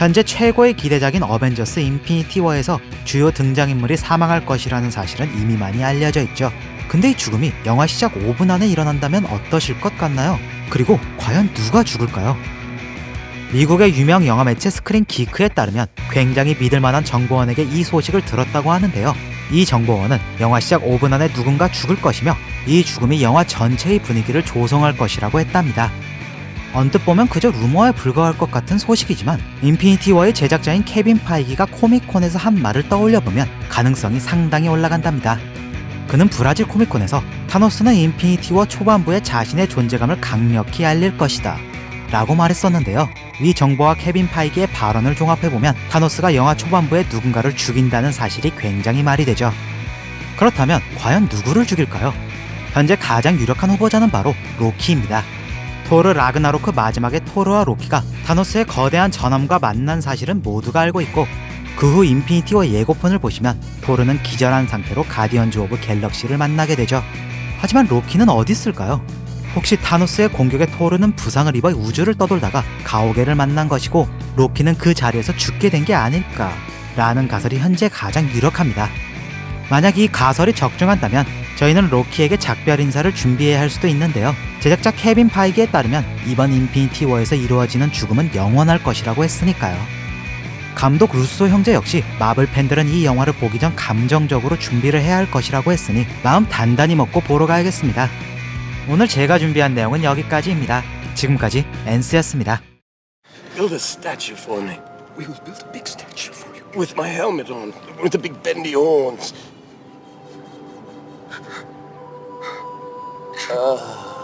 현재 최고의 기대작인 어벤져스 인피니티 워에서 주요 등장인물이 사망할 것이라는 사실은 이미 많이 알려져 있죠. 근데 이 죽음이 영화 시작 5분 안에 일어난다면 어떠실 것 같나요? 그리고 과연 누가 죽을까요? 미국의 유명 영화 매체 스크린 기크에 따르면 굉장히 믿을 만한 정보원에게 이 소식을 들었다고 하는데요. 이 정보원은 영화 시작 5분 안에 누군가 죽을 것이며 이 죽음이 영화 전체의 분위기를 조성할 것이라고 했답니다. 언뜻 보면 그저 루머에 불과할 것 같은 소식이지만 인피니티 워의 제작자인 케빈 파이기가 코미콘에서 한 말을 떠올려 보면 가능성이 상당히 올라간답니다. 그는 브라질 코미콘에서 타노스는 인피니티 워 초반부에 자신의 존재감을 강력히 알릴 것이다. 라고 말했었는데요. 위 정보와 케빈 파이기의 발언을 종합해보면 타노스가 영화 초반부에 누군가를 죽인다는 사실이 굉장히 말이 되죠. 그렇다면 과연 누구를 죽일까요? 현재 가장 유력한 후보자는 바로 로키입니다. 토르 라그나로크 마지막에 토르와 로키가 타노스의 거대한 전함과 만난 사실은 모두가 알고 있고 그 후 인피니티 워 예고편을 보시면 토르는 기절한 상태로 가디언즈 오브 갤럭시를 만나게 되죠. 하지만 로키는 어디 있을까요? 혹시 타노스의 공격에 토르는 부상을 입어 우주를 떠돌다가 가오게를 만난 것이고 로키는 그 자리에서 죽게 된 게 아닐까 라는 가설이 현재 가장 유력합니다. 만약 이 가설이 적중한다면 저희는 로키에게 작별 인사를 준비해야 할 수도 있는데요. 제작자 케빈 파이기에 따르면 이번 인피니티 워에서 이루어지는 죽음은 영원할 것이라고 했으니까요. 감독 루소 형제 역시 마블 팬들은 이 영화를 보기 전 감정적으로 준비를 해야 할 것이라고 했으니 마음 단단히 먹고 보러 가야겠습니다. 오늘 제가 준비한 내용은 여기까지입니다. 지금까지 엔스였습니다. Build a statue for me. We will build a big statue for you. With my helmet on. With the big bendy horns. Ah.